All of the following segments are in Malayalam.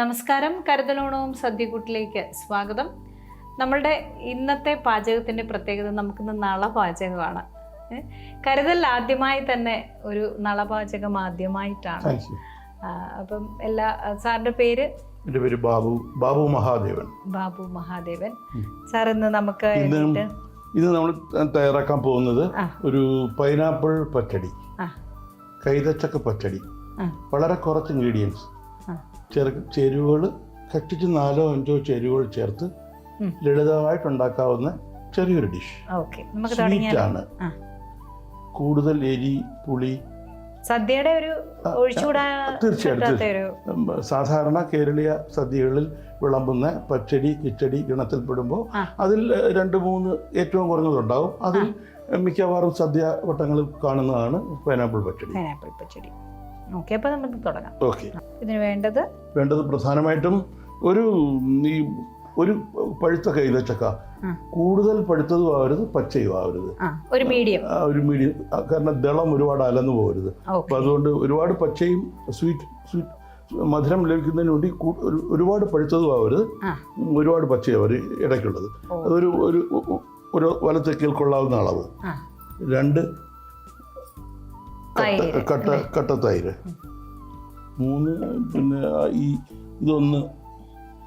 നമസ്കാരം. കരുതലോണവും സദ്യകൂട്ടിലേക്ക് സ്വാഗതം. നമ്മളുടെ ഇന്നത്തെ പാചകത്തിന്റെ പ്രത്യേകത നമുക്കിന്ന് നളപാചകമാണ്? കരുതൽ ആദ്യമായി തന്നെ ഒരു നളപാചകം ആദ്യമായിട്ടാണ്. അപ്പം എല്ലാ സാറിന്റെ പേര്? എന്റെ പേര് ബാബു ബാബു മഹാദേവൻ. ബാബു മഹാദേവൻ. സാർ ഇന്ന് നമുക്ക് ഇത് നമ്മൾ തയ്യാറാക്കാൻ പോകുന്നത് ഒരു പൈനാപ്പിൾ പച്ചടി കൈതച്ചക്ക പച്ചടി. വളരെ കുറച്ച് ഇൻഗ്രീഡിയൻസ് ചെറു ചേരുവകൾ കട്ടിച്ച് നാലോ അഞ്ചോ ചേരുവകൾ ചേർത്ത്. ലളിതമായിട്ടുണ്ടാക്കാവുന്ന ചെറിയൊരു ഡിഷ്. ആണ്. കൂടുതൽ എരി പുളി. സദ്യയുടെ ഒരു ആ, ഒഴിച്ചുകൂടാൻ തീർച്ചയായും, പറ്റാത്ത ഒരു ഉം, സാധാരണ കേരളീയ സദ്യകളിൽ വിളമ്പുന്ന പച്ചടി കിച്ചടി ഗണത്തിൽപ്പെടുമ്പോൾ. അതിൽ രണ്ട് മൂന്ന് ഏറ്റവും കുറഞ്ഞതുണ്ടാവും. അതിൽ മിക്കവാറും സദ്യ വട്ടങ്ങളിൽ കാണുന്നതാണ് pineapple pachadi. Pineapple pachadi. Okay അപ്പോൾ നമുക്ക് തുടങ്ങാം. ഓക്കെ. ഇതിന് വേണ്ടത് വേണ്ടത് പ്രധാനമായിട്ടും ഒരു നീ ഈ ഒരു പഴുത്ത കൈതച്ചക്ക കൂടുതൽ പഴുത്തതും ആവരുത് പച്ചയും ആവരുത്. ഒരു മീഡിയം. ഒരു മീഡിയം. കാരണം ദളം ഒരുപാട് അലന്നു പോകരുത്. അപ്പം അതുകൊണ്ട് ഒരുപാട് പച്ചയും സ്വീറ്റ് സ്വീറ്റ് മധുരം ലഭിക്കുന്നതിന് വേണ്ടി ഒരു- ഒരുപാട് പഴുത്തതും ആവരുത് ഒരുപാട് പച്ചയും അവർ ഇടയ്ക്കുള്ളത്. അതൊരു ഒരു ഒരു വലത്തേക്കിൽ കൊള്ളാവുന്ന അളവ്. രണ്ട് കട്ട കട്ട തൈര്. മൂന്ന് പിന്നെ ഈ ഇതൊന്ന്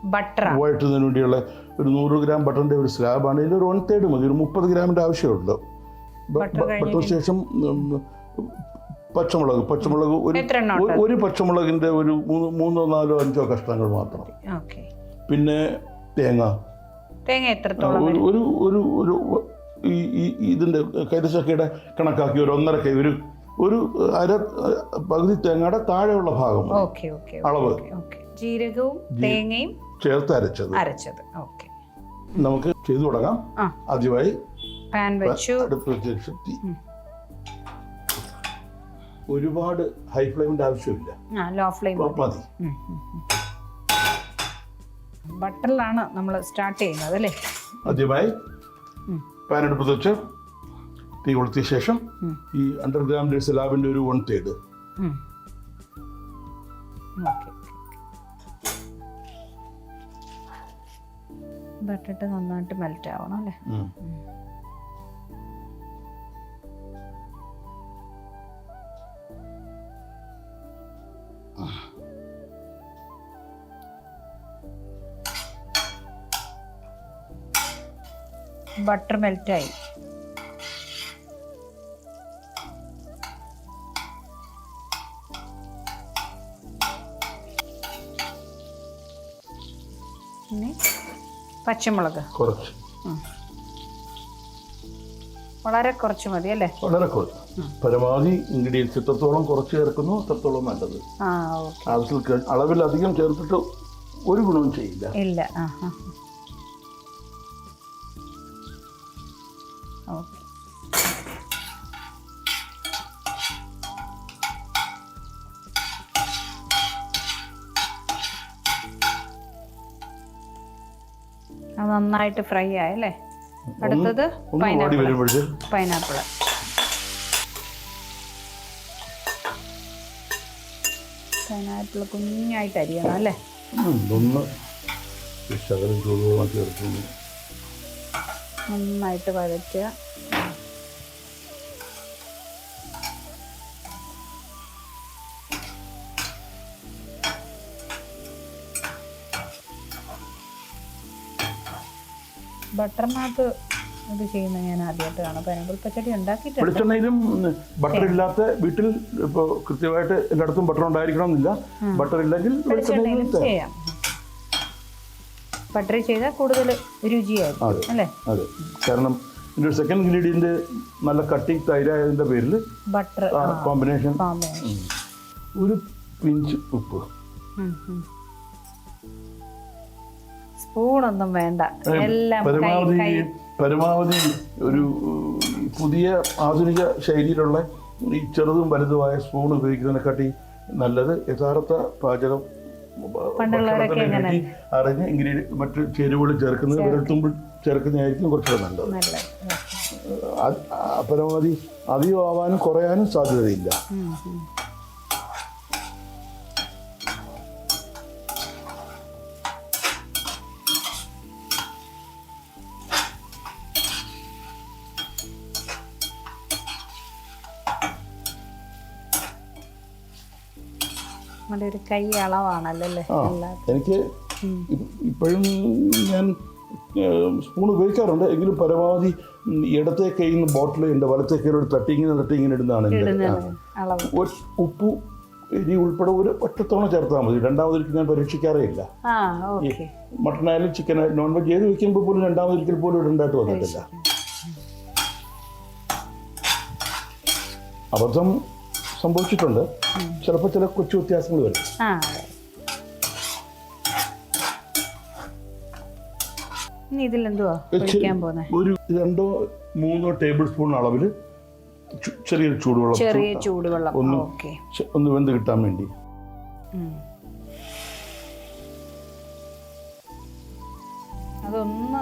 ബട്ടർ വഴറ്റുന്നതിന് വേണ്ടിയുള്ള ഒരു നൂറ് ഗ്രാം ബട്ടറിന്റെ ഒരു സ്ലാബാണ്. ഇതിൽ ഒരു വൺ തേർഡ് മതി. ഒരു മുപ്പത് ഗ്രാമിന്റെ ആവശ്യമുണ്ട്. ബട്ടറിന് ശേഷം പച്ചമുളക് പച്ചമുളക് ഒരു ഒരു- പച്ചമുളകിന്റെ പച്ചമുളകിന്റെ ഒരു മൂന്ന് നാലോ അഞ്ചോ കഷ്ണങ്ങൾ മാത്രം. ഓക്കെ. പിന്നെ തേങ്ങ. തേങ്ങ എത്രത്തോളം ഒരു ഒരു ഒരു ഇതിന്റെ ഇതിന്റെ കൈതച്ചക്കയുടെ കണക്കാക്കി ഒരു ഒന്നര കൈ ഒരു ഒരു അര പകുതി തേങ്ങയുടെ താഴെയുള്ള ഭാഗം അളവ്. ജീരകവും തേങ്ങയും ചേർത്ത് അരച്ചത്. അരച്ചത്. ഓക്കെ. നമുക്ക് ചെയ്തു തുടങ്ങാം. ആദ്യമായി പാൻ വെച്ചു. ഒരുപാട് ഹൈ ഫ്ലെയിമിന്റെ ആവശ്യമില്ല. ലോ ഫ്ലെയിം മതി. ബട്ടറിലാണ് നമ്മൾ സ്റ്റാർട്ട് ചെയ്യുന്നത് അല്ലേ? ആദ്യമായി. പാൻ അടുപ്പ് വെച്ച് തീ കൊളുത്തിയ ശേഷം. ഈ അണ്ടർഗ്രൗണ്ട് സ്ലാബിന്റെ ഒരു വൺ തേർഡ് ബട്ടിട്ട് നന്നായിട്ട് മെൽറ്റ് ആവണം അല്ലേ? ബട്ടർ മെൽറ്റായി പിന്നെ പച്ചമുളക്. കുറച്ച്. വളരെ കുറച്ച് മതി അല്ലേ? വളരെ കുറച്ച്. പരമാവധി ഇൻഗ്രീഡിയൻസ് എത്രത്തോളം കുറച്ച് ചേർക്കുന്നു അത്രത്തോളം നല്ലത്. ആവശ്യത്തിൽ അളവിലധികം ചേർത്തിട്ട് ഒരു ഗുണവും ചെയ്യില്ല. ഇല്ല. നന്നായിട്ട് ഫ്രൈ ആയല്ലേ അടുത്തത് പൈനാപ്പിൾ പൈനാപ്പിൾ പൈനാപ്പിൾ കുഞ്ഞായിട്ട് അരിയണം അല്ലേ? നന്നായിട്ട് ഈ ബട്ടറിനകത്ത് ഇത് ചെയ്യുന്നത് ഞാൻ ആദ്യമായിട്ട് കാണാം. പൈനാപ്പിൾ പച്ചടി ഉണ്ടാക്കിയിട്ടുണ്ട്. വെളിച്ചെണ്ണയിലും ബട്ടർ ഇല്ലാത്ത വീട്ടിൽ ഇപ്പോൾ കൃത്യമായിട്ട് എല്ലായിടത്തും ബട്ടർ ഉണ്ടായിരിക്കണം എന്നില്ല ബട്ടർ ഇല്ലെങ്കിൽ വെളിച്ചെണ്ണയിലും ചെയ്യാം. ബട്ടർ ചെയ്താൽ കൂടുതൽ രുചിയായിരിക്കും അല്ലേ? അതെ. കാരണം ഇതിന്റെ സെക്കൻഡ് ഇൻഗ്രീഡിയന്റ് നല്ല കട്ടി തൈരായതിന്റെ പേരിൽ ബട്ടർ കോമ്പിനേഷൻ ഒരു പിഞ്ച് ഉപ്പ്. സ്പൂണൊന്നും വേണ്ട. എല്ലാം പരമാവധി പരമാവധി ഒരു പുതിയ ആധുനിക ശൈലിയിലുള്ള ഈ ചെറുതും വലുതുമായ സ്പൂൺ ഉപയോഗിക്കുന്നതിനെക്കാട്ടി നല്ലത് യഥാർത്ഥ പാചകം അറിഞ്ഞ് ഇൻഗ്രീഡിയൻ മറ്റ് ചേരുവകൾ ചേർക്കുന്നത് വിരൽത്തുമ്പിൽ ചേർക്കുന്നതായിരിക്കും കുറച്ചുകൂടെ നല്ലത്. പരമാവധി അധികം ആവാനും കുറയാനും സാധ്യതയില്ല. നമ്മുടെ ഒരു കൈ അളവാണല്ലോ അല്ലേ ആ എനിക്ക് ഇപ്പോഴും ഞാൻ സ്പൂൺ ഉപയോഗിക്കാറുണ്ട്. എങ്കിലും പരമാവധി ഇടത്തെ കയ്യിൽ നിന്ന് ബോട്ടിൽ ഉണ്ട് വലത്തെ കയ്യിലൊരു തട്ടി ഇങ്ങനെ തട്ടി ഇങ്ങനെ ഇടുന്നതാണ് എന്റെ ഒരു ഉപ്പ് എരി ഉൾപ്പെടെ ഒരു ഒറ്റത്തവണ ചേർത്താൽ മതി. രണ്ടാമതൊരിക്കൽ ഞാൻ പരീക്ഷിക്കാറേ ഇല്ല ആ ഓക്കെ. മട്ടൺ ആയാലും ചിക്കൻ ആയാലും നോൺ വെജ് ഏത് വെക്കുമ്പോൾ പോലും രണ്ടാമതൊരിക്കൽ പോലും ഇടണ്ടായിട്ട് വന്നിട്ടില്ല. അബദ്ധം സംഭവിച്ചിട്ടുണ്ട്. ചിലപ്പോൾ ചില കൊച്ചു വ്യത്യാസങ്ങൾ വരും. ആ. ഇനി ഇതിലെന്തുവാ ഒഴിക്കാൻ പോകുന്നത് ഒരു രണ്ടോ മൂന്നോ ടേബിൾ സ്പൂൺ അളവിൽ ചെറിയ ചെറിയൊരു ചൂടുവെള്ളം ചെറിയ ചൂടുവെള്ളം. ഒന്ന് ഓക്കെ. ഒന്ന് വെന്ത് കിട്ടാൻ വേണ്ടി. അതൊന്ന്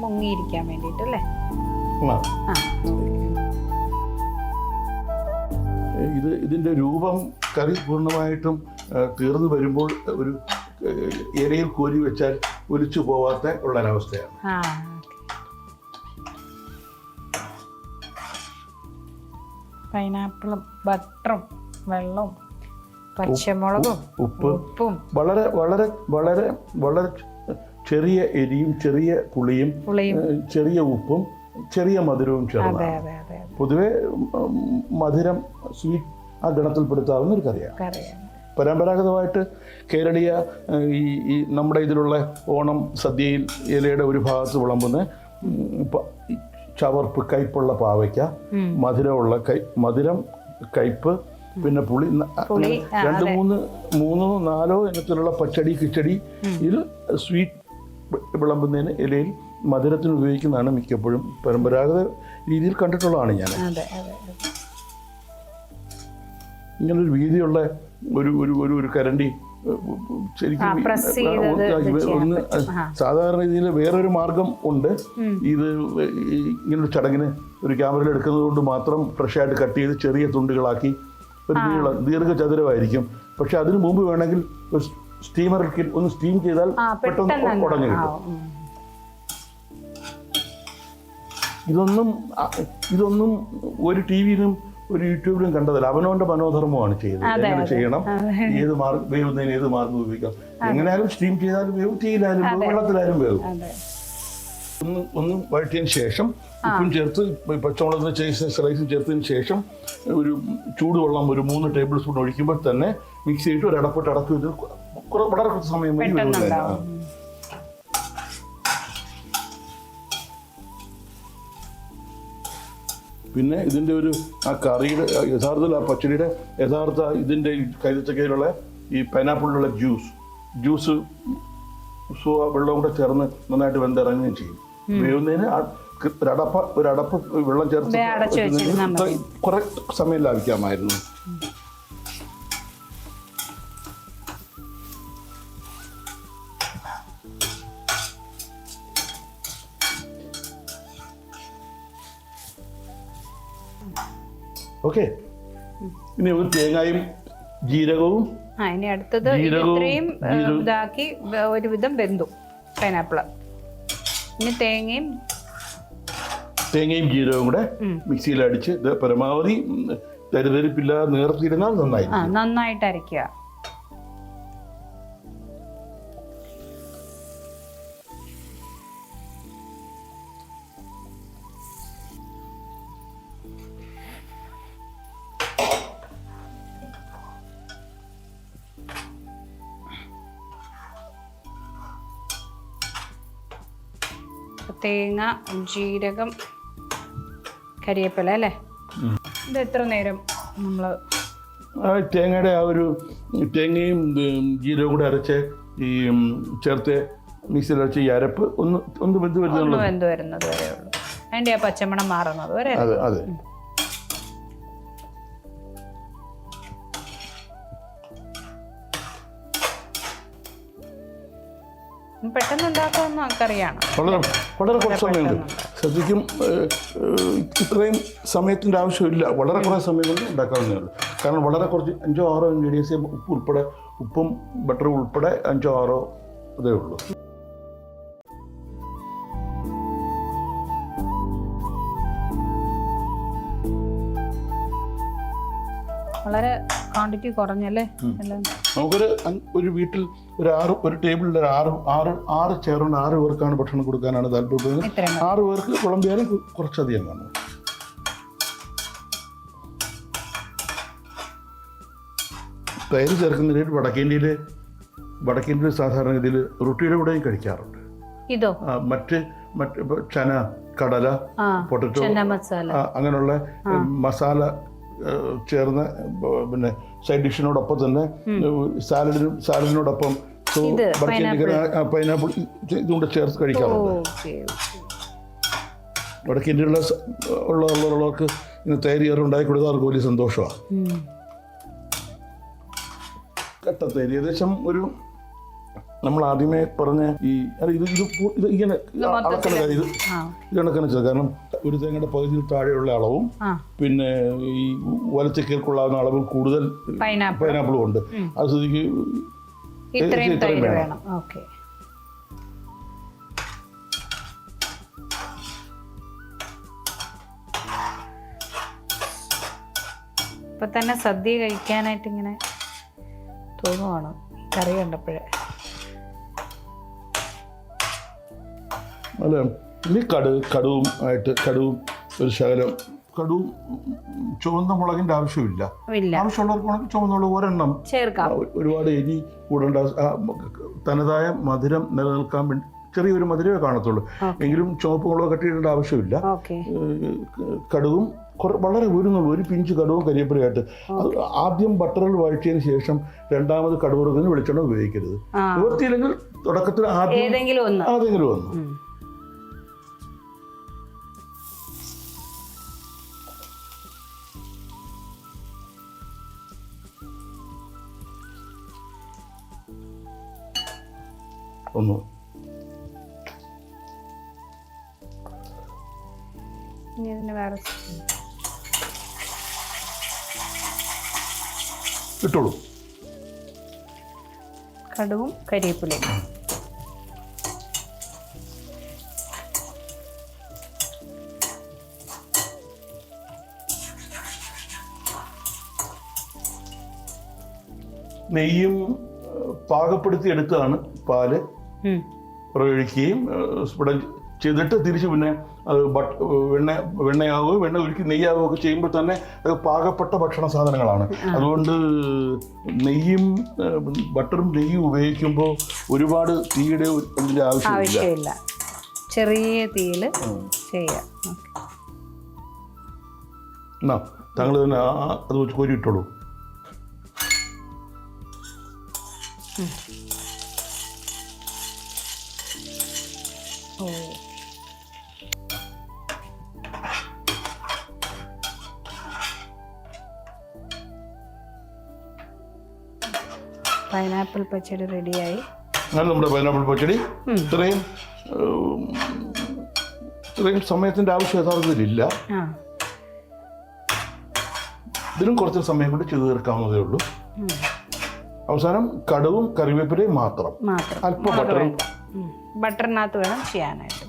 മുങ്ങിയിരിക്കാൻ വേണ്ടിയിട്ടല്ലേ? ആ. ഇത് ഇതിന്റെ രൂപം കറി പൂർണമായിട്ടും തീർന്നു വരുമ്പോൾ ഒരു ഇരയിൽ ഇലയിൽ കോരി വെച്ചാൽ ഒലിച്ചു പോവാത്ത ഉള്ള ഒരവസ്ഥയാണ് പൈനാപ്പിളും ബട്ടറും വെള്ളവും പച്ചമുളകും ഉപ്പും ഉപ്പും. വളരെ വളരെ വളരെ വളരെ ചെറിയ എരിയും ചെറിയ പുളിയും ചെറിയ ഉപ്പും ചെറിയ മധുരവും ചേർന്ന് പൊതുവെ മധുരം സ്വീറ്റ് ആ ഗണത്തിൽപ്പെടുത്താവുന്ന ഒരു കറിയാണ് കറിയാണ് പരമ്പരാഗതമായിട്ട് കേരളീയ ഈ ഈ നമ്മുടെ ഇതിലുള്ള ഓണം സദ്യയിൽ ഇലയുടെ ഒരു ഭാഗത്ത് വിളമ്പുന്ന ചവർപ്പ് കയ്പുള്ള പാവയ്ക്ക മധുരമുള്ള കൈ മധുരം കയ്പ് പിന്നെ പുളി രണ്ട് മൂന്ന് മൂന്നോ നാലോ ഇനത്തിലുള്ള പച്ചടി കിച്ചടി ഇതിൽ സ്വീറ്റ് വിളമ്പുന്നതിന് ഇലയിൽ മധുരത്തിന് ഉപയോഗിക്കുന്നതാണ് മിക്കപ്പോഴും പരമ്പരാഗത രീതിയിൽ കണ്ടിട്ടുള്ളതാണ് ഞാൻ. ഇങ്ങനൊരു വീതിയുള്ള ഒരു ഒരു ഒരു ഒരു കരണ്ടി ശരിക്കും ഒന്ന്. സാധാരണ രീതിയിൽ വേറൊരു മാർഗം ഉണ്ട്. ഇത് ഇങ്ങനൊരു ചടങ്ങിന് ഒരു ക്യാമറയിൽ എടുക്കുന്നത് കൊണ്ട് മാത്രം ഫ്രഷ് ആയിട്ട് കട്ട് ചെയ്ത് ചെറിയ തുണ്ടുകളാക്കി ഒരു നീളം ദീർഘചതുരമായിരിക്കും. പക്ഷെ അതിനു മുമ്പ് വേണമെങ്കിൽ ഒരു സ്റ്റീമറിൽ ഒന്ന് സ്റ്റീം ചെയ്താൽ പെട്ടെന്ന് പെട്ടെന്ന് ഉടഞ്ഞു കിട്ടും. ഇതൊന്നും ഇതൊന്നും ഒരു ടി വിയിലും ഒരു യൂട്യൂബിലും കണ്ടതല്ല. അവനവന്റെ മനോധർമ്മമാണ് ചെയ്തത്. എങ്ങനെ ചെയ്യണം? ഏത് മാർഗം വേവുന്നതിന് ഏത് മാർഗം ഉപയോഗിക്കാം? എങ്ങനെയാലും സ്റ്റീം ചെയ്താലും വേവും തീയിലായാലും വെള്ളത്തിലായാലും വേവും. ഒന്ന് ഒന്ന് വഴറ്റിയതിന് ശേഷം ഉപ്പും ചേർത്ത് പച്ചമുളകിന് ചേർത്ത് സ്ലൈസും ചേർത്തതിന് ശേഷം ഒരു ചൂടുവെള്ളം ഒരു മൂന്ന് ടേബിൾ സ്പൂൺ ഒഴിക്കുമ്പോൾ തന്നെ മിക്സ് ചെയ്തിട്ട് ഒരു അടപ്പിട്ട് അടക്കി ഇത് വളരെ കുറച്ച് സമയം മതി വേവുന്നതിന്. പിന്നെ ഇതിന്റെ ഒരു ആ കറിയുടെ യഥാർത്ഥ യഥാർത്ഥത്തിൽ ആ പച്ചടിയുടെ യഥാർത്ഥ ഇതിന്റെ കൈതച്ചക്കയിലുള്ള ഈ പൈനാപ്പിളിലുള്ള ജ്യൂസ് ജ്യൂസ് സോ വെള്ളവും കൂടെ ചേർന്ന് നന്നായിട്ട് വെന്തിറങ്ങുകയും ചെയ്യും. വേവുന്നതിന് ഒരടപ്പ് ഒരടപ്പ വെള്ളം ചേർത്ത് കുറെ സമയം ലാഭിക്കാമായിരുന്നു. ഓക്കെ. ഇനി ഒരു തേങ്ങയും ജീരകവും ആ ഇനി അടുത്തത് ഇത്രയും ഇതാക്കി ഒരുവിധം വെന്തു പൈനാപ്പിൾ ഇനി തേങ്ങയും തേങ്ങയും ജീരകവും കൂടെ. മിക്സിയിൽ അടിച്ച് പരമാവധി തരിതരിപ്പില്ലാതെ നേർത്തിരുന്നാൽ നന്നായി നന്നായിട്ട് അരയ്ക്കുക. തേങ്ങ ജീരകം കരിയേപ്പില അല്ലേ? ഇത് എത്ര നേരം നമ്മൾ തേങ്ങയുടെ ആ ഒരു തേങ്ങയും ജീരകവും കൂടെ അരച്ച് ഈ ചേർത്ത് മിക്സിയിൽ അരച്ച് ഈ അരപ്പ് ഒന്ന് ഒന്ന് വെന്ത് ഒന്ന് വെന്ത് വരുന്നത് വരെ ഉള്ളൂ അതിന്റെ ആ പച്ചമണം മാറുന്നത് വരെ. അതെ അതെ. കറിയാണ് വളരെ വളരെ കുറച്ച് സമയമുണ്ട്. ശരിക്കും ഇത്രയും സമയത്തിന്റെ ആവശ്യമില്ല. വളരെ കുറേ സമയം കൊണ്ട് ഉണ്ടാക്കാവുന്നേ ഉള്ളൂ. കാരണം വളരെ കുറച്ച് അഞ്ചോ ആറോ ഇൻഗ്രീഡിയൻസ് ഉപ്പ് ഉൾപ്പെടെ ഉപ്പും ബട്ടറും ഉൾപ്പെടെ അഞ്ചോ ആറോ അതേ ഉള്ളൂ. വളരെ ക്വാണ്ടിറ്റി കുറഞ്ഞല്ലേ? എല്ലാം. നമുക്കൊരു ഒരു വീട്ടിൽ ഒരു ആറ് ഒരു ടേബിളിൽ ഒരു ആറ് ആറ് ആറ് ചെയറുണ്ട് ആറ് പേർക്കാണ് ഭക്ഷണം കൊടുക്കാനാണ് താല്പര്യപ്പെടുന്നത്. ഇത്രയും ആറ് പേർക്ക് കുളമ്പിയാലും കുറച്ചധികം കാണും തൈര് ചേർക്കുന്നതിൽ വടക്കേന്ത്യയിൽ വടക്കേന്ത്യയിൽ സാധാരണഗതിയിൽ റൊട്ടിയുടെ കൂടെയും കഴിക്കാറുണ്ട്. ഇതോ? മറ്റ് മറ്റ് ചന കടല പൊട്ടറ്റോ അങ്ങനെയുള്ള മസാല ചേർന്ന പിന്നെ സൈഡ് ഡിഷിനോടൊപ്പം തന്നെ സാലഡിനും സാലഡിനോടൊപ്പം പൈനാപ്പിൾ. ഇതുകൊണ്ട് ചേർത്ത് കഴിക്കാറുണ്ട്. ഇവിടെ വടക്കേ ഇന്ത്യയിലുള്ള ഉള്ള ഉള്ളവർക്ക് ഇന്ന് തേരി ഏറെ ഉണ്ടാക്കി കൊടുത്താൽ അവർക്ക് വലിയ സന്തോഷമാണ്. കട്ടത്തേരി ഏകദേശം ഒരു നമ്മൾ ആദ്യമേ പറഞ്ഞ ഈ അല്ല, ഇത് ഇത് പൂ- ഇത് ഇങ്ങനെ അളക്കണ കാര്യം ഇത് ഇത് കണക്കാണ് വെച്ചത്. കാരണം ഒരു തേങ്ങയുടെ പകുതിയിൽ താഴെയുള്ള അളവും ആ. പിന്നെ ഈ വലത്തേക്കുള്ളാവുന്ന അളവിൽ കൂടുതൽ പൈനാപ്പിൾ പൈനാപ്പിളും ഉണ്ട്. അത് സ്ഥിതിക്ക് ഇത്രയും ഇത്രയും തൈര് വേണം. വേണം. ഓക്കെ. ഇപ്പൊ തന്നെ സദ്യ കഴിക്കാനായിട്ട് ഇങ്ങനെ തോന്നുവാണ്. ഈ കറി കണ്ടപ്പോഴേ. അല്ല? ഈ കടു കടുവും ആയിട്ട് കടുവും ഒരു ശകലം കടുവും ചുവന്ന മുളകിന്റെ ആവശ്യമില്ല. ആവശ്യമുള്ളവർക്ക് വേണമെങ്കിൽ ചുവന്ന മുളക് ഒരെണ്ണം ഒരുപാട് എരി കൂടേണ്ട തനതായ മധുരം നിലനിൽക്കാൻ വേണ്ടി ചെറിയൊരു മധുരമേ കാണത്തുള്ളൂ. എങ്കിലും ചുവപ്പ് മുളക് കട്ടിയിടേണ്ട ആവശ്യമില്ല. കടുവും വളരെ ഉയരുന്നുള്ളൂ ഒരു പിഞ്ച് കടുവും കരിയപ്പുരയായിട്ട് അത് ആദ്യം ബട്ടറിൽ വഴറ്റിയതിന് ശേഷം രണ്ടാമത് കടുവറുന്നതിന് വെളിച്ചെണ്ണ ഉപയോഗിക്കരുത്. നിവർത്തിയില്ലെങ്കിൽ തുടക്കത്തിൽ ആദ്യം ഏതെങ്കിലും ഒന്ന്. ഒന്ന് ഇനി ഇതിന് വേറെ ഇട്ടോളൂ. കടുവും കരിവേപ്പിലയും നെയ്യും പാകപ്പെടുത്തി എടുക്കുകയാണ് പാൽ. ഉം. ഇവിടെ ചെയ്തിട്ട് തിരിച്ച് പിന്നെ അത് ബട്ട് വെണ്ണ വെണ്ണയാവുകയോ വെണ്ണ ഒഴുക്കി നെയ്യാവുകയോ ഒക്കെ ചെയ്യുമ്പോൾ തന്നെ അത് പാകപ്പെട്ട ഭക്ഷണ സാധനങ്ങളാണ്. അതുകൊണ്ട് നെയ്യും ബട്ടറും നെയ്യും ഉപയോഗിക്കുമ്പോൾ ഒരുപാട് തീയുടെ ഇതിന്റെ ആവശ്യമില്ല. ചെറിയ തീയിൽ ചെയ്യാം. എന്നാ താങ്കൾ തന്നെ അത് വെച്ച് കോരി ഇട്ടോളൂ ഓ പൈനാപ്പിൾ പച്ചടി റെഡിയായി. അങ്ങനെ നമ്മുടെ പൈനാപ്പിൾ പച്ചടി. ഇത്രയും ഇത്രയും സമയത്തിന്റെ ആവശ്യം യഥാർത്ഥത്തിലില്ല. ഇതിനും കുറച്ച് സമയം കൊണ്ട് ചെയ്തു തീർക്കാവുന്നതേ ഉള്ളൂ. അവസാനം കടുവും കറിവേപ്പിലയും മാത്രം. മാത്രം. അല്പം ബട്ടറും. ബട്ടറിനകത്ത് വേണം ചെയ്യാനായിട്ട്.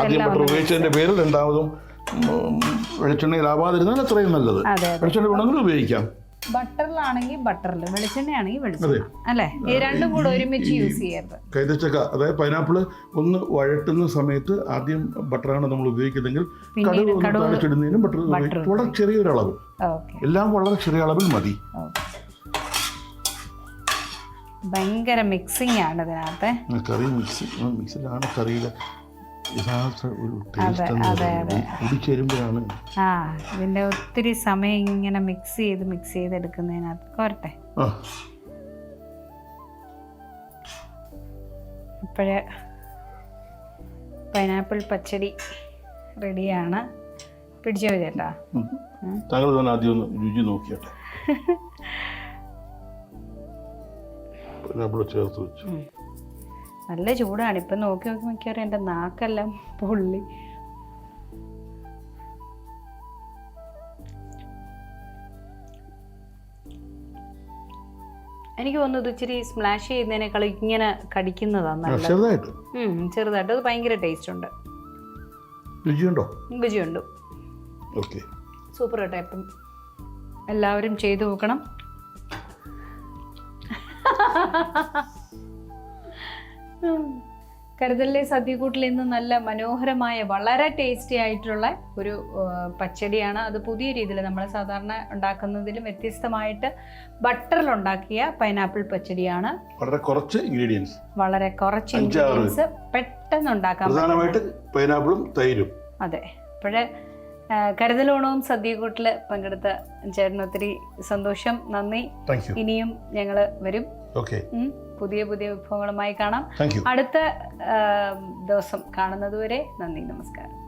ആദ്യം ബട്ടർ ഉപയോഗിച്ചതിന്റെ പേരിൽ രണ്ടാമതും വെളിച്ചെണ്ണയിലാവാതിരുന്നാൽ അത്രയും നല്ലത്. വെളിച്ചെണ്ണ വേണമെങ്കിൽ ഉപയോഗിക്കാം. ബട്ടറിലാണെങ്കിൽ ബട്ടറിൽ വെളിച്ചെണ്ണയാണെങ്കിൽ വെളിച്ചെണ്ണ. അല്ലേ? ഈ രണ്ടും കൂടെ ഒരുമിച്ച് യൂസ് ചെയ്യരുത്. കൈതച്ചക്ക അതായത് പൈനാപ്പിൾ ഒന്ന് വഴട്ടുന്ന സമയത്ത് ആദ്യം ബട്ടറാണ് നമ്മൾ ഉപയോഗിക്കുന്നതെങ്കിൽ കടുക് ഒന്ന് തളിച്ചിടുന്നതിനും ബട്ടർ വളരെ ചെറിയൊരു അളവ് ഓക്കെ. എല്ലാം വളരെ ചെറിയ അളവിൽ മതി. ഭയങ്കര മിക്സിംഗ് ആണ് ഇതിനകത്ത് കറി മിക്സ് മിക്സിലാണ് കറിയിലെ യഥാർത്ഥ ഒരു ടേസ്റ്റ് ആ ഇതിന്റെ ഒത്തിരി സമയം ഇങ്ങനെ മിക്സ് ചെയ്ത് മിക്സ് ചെയ്ത് എടുക്കുന്നതിനകത്ത്. കോരട്ടെ ഇപ്പോഴേ പൈനാപ്പിൾ പച്ചടി റെഡിയാണ് പിടിച്ചോ ചേട്ടാ? താങ്കൾ ആദ്യം ഒന്ന് രുചി നോക്കിയാട്ടെ. പൈനാപ്പിൾ ചേർത്ത് വെച്ചു. നല്ല ചൂടാണ്. ഇപ്പം നോക്കി നോക്കി മിക്കവാറും എന്റെ നാക്കെല്ലാം പൊള്ളി. എനിക്ക് തോന്നുന്നു ഇത് ഇച്ചിരി സ്മാഷ് ചെയ്യുന്നതിനേക്കാൾ ഇങ്ങനെ കടിക്കുന്നതാണ് നല്ലത്. ചെറുതായിട്ട്. ചെറുതായിട്ട്. അത് ഭയങ്കര ടേസ്റ്റ് ഉണ്ട്. രുചിയുണ്ടോ? രുചിയുണ്ട്. ഓക്കെ സൂപ്പർ കേട്ടോ എല്ലാവരും ചെയ്തു നോക്കണം. കരുതലിലെ സദ്യക്കൂട്ടിൽ ഇന്ന് നല്ല മനോഹരമായ വളരെ ടേസ്റ്റി ആയിട്ടുള്ള ഒരു പച്ചടിയാണ്. അത് പുതിയ രീതിയിൽ നമ്മൾ സാധാരണ ഉണ്ടാക്കുന്നതിലും വ്യത്യസ്തമായിട്ട് ബട്ടറിൽ ഉണ്ടാക്കിയ പൈനാപ്പിൾ പച്ചടിയാണ്. വളരെ കുറച്ച് ഇൻഗ്രീഡിയൻസ് വളരെ കുറച്ച് ഇൻഗ്രീഡിയൻസ് പെട്ടെന്ന് ഉണ്ടാക്കാൻ പ്രധാനമായിട്ട് പൈനാപ്പിളും തൈരും. അതെ. അപ്പോഴേ കരുതലോണവും സദ്യക്കൂട്ടിൽ പങ്കെടുത്ത ചേട്ടന് ഒത്തിരി സന്തോഷം. നന്ദി. ഇനിയും ഞങ്ങൾ വരും. പുതിയ പുതിയ വിഭവങ്ങളുമായി കാണാം. അടുത്ത ദിവസം കാണുന്നതുവരെ നന്ദി നമസ്കാരം.